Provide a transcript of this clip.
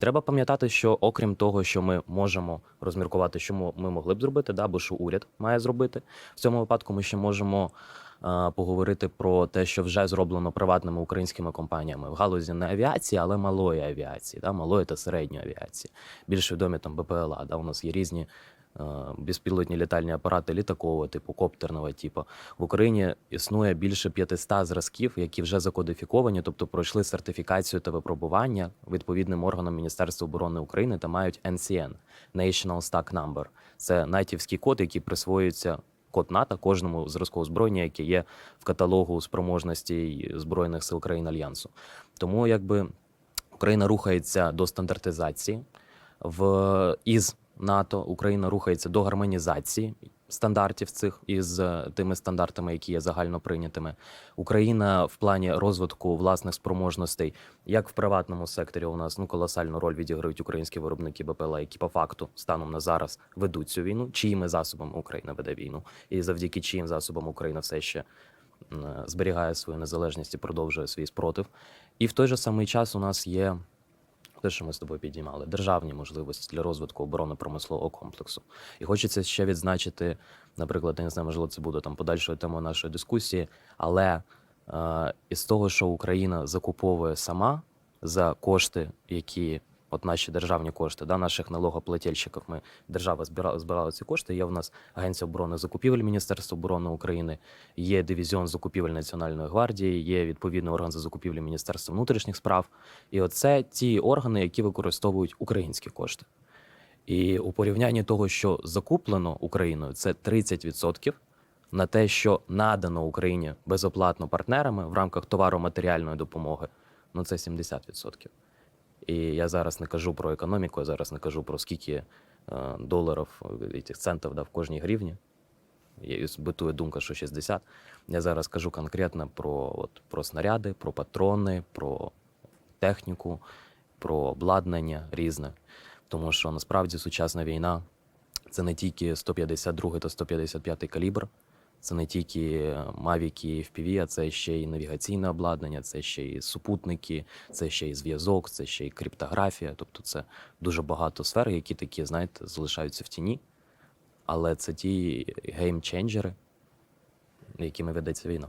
Треба пам'ятати, що окрім того, що ми можемо розміркувати, що ми могли б зробити, да, або що уряд має зробити. В цьому випадку ми ще можемо поговорити про те, що вже зроблено приватними українськими компаніями в галузі не авіації, але малої авіації, да, малої та середньої авіації. Більш відомі там БПЛА. Да, у нас є різні е, безпілотні літальні апарати літакового типу, коптерного типу. В Україні існує більше 500 зразків, які вже закодифіковані, тобто пройшли сертифікацію та випробування відповідним органом Міністерства оборони України та мають NCN – National Stack Number. Це натівський код, який присвоюється код НАТО кожному зразку озброєння, яке є в каталогу спроможностей Збройних сил країн Альянсу. Тому якби Україна рухається до стандартизації в із НАТО. Україна рухається до гармонізації стандартів цих із е, тими стандартами, які є загально прийнятими. Україна в плані розвитку власних спроможностей, як в приватному секторі, у нас ну колосальну роль відіграють українські виробники БПЛА, які по факту станом на зараз ведуть цю війну. Чиїми засобами Україна веде війну, і завдяки чиїм засобам Україна все ще е, зберігає свою незалежність і продовжує свій спротив. І в той же самий час у нас є те, що ми з тобою підіймали, державні можливості для розвитку оборонно-промислового комплексу. І хочеться ще відзначити, наприклад, я не знаю, можливо, це буде там подальшою темою нашої дискусії, але е, із того, що Україна закуповує сама за кошти, які от наші державні кошти, да, наших налогоплательщиків, ми держава збирала, збирала ці кошти. Є в нас Агенція оборони закупівель Міністерства оборони України, є дивізіон закупівель Національної гвардії, є відповідний орган за закупівлі Міністерства внутрішніх справ. І оце ті органи, які використовують українські кошти. І у порівнянні того, що закуплено Україною, це 30% на те, що надано Україні безоплатно партнерами в рамках товаро-матеріальної допомоги, ну це 70%. І я зараз не кажу про економіку, я зараз не кажу про скільки е, доларів, е, цих центів да, в кожній гривні. Битує думка, що 60. Я зараз кажу конкретно про, от, про снаряди, про патрони, про техніку, про обладнання різне. Тому що насправді сучасна війна це не тільки 152 та 155 калібр, це не тільки мавіки і FPV, а це ще й навігаційне обладнання, це ще й супутники, це ще й зв'язок, це ще й криптографія. Тобто це дуже багато сфер, які такі, знаєте, залишаються в тіні. Але це ті геймченджери, якими ведеться війна.